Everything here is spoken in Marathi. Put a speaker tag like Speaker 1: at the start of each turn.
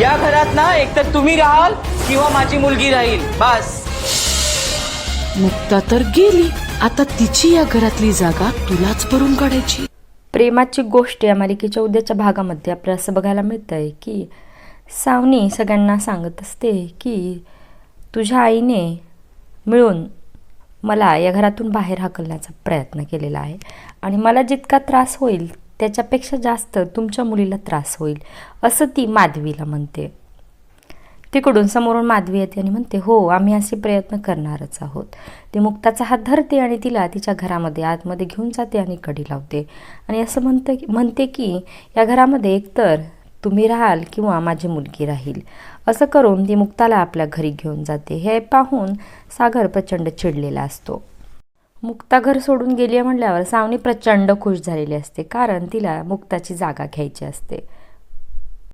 Speaker 1: या घरात ना एकतर तुम्ही राहाल किंवा माझी मुलगी राहील. बस.
Speaker 2: मुक्ता तर गेली. आता तिची या घरातली जागा तुलाच भरून काढायची.
Speaker 3: प्रेमाची गोष्ट या मालिकेच्या उद्याच्या भागामध्ये आपल्याला असं बघायला मिळतं आहे की सावनी सगळ्यांना सांगत असते की तुझ्या आईने मिळून मला या घरातून बाहेर हाकलण्याचा प्रयत्न केलेला आहे. आणि मला जितका त्रास होईल त्याच्यापेक्षा जास्त तुमच्या मुलीला त्रास होईल असं ती माधवीला म्हणते. तिकडून समोरून माधवी येते आणि म्हणते हो आम्ही असे प्रयत्न करणारच आहोत. ती मुक्ताचा हात धरते आणि तिला तिच्या घरामध्ये आतमध्ये घेऊन जाते आणि कडी लावते. आणि असं म्हणतं की म्हणते की या घरामध्ये एकतर तुम्ही राहाल किंवा माझी मुलगी राहील. असं करून ती मुक्ताला आपल्या घरी घेऊन जाते. हे पाहून सागर प्रचंड चिडलेला असतो. मुक्ता घर सोडून गेली आहे म्हणल्यावर सावनी प्रचंड खुश झालेली असते कारण तिला मुक्ताची जागा घ्यायची असते.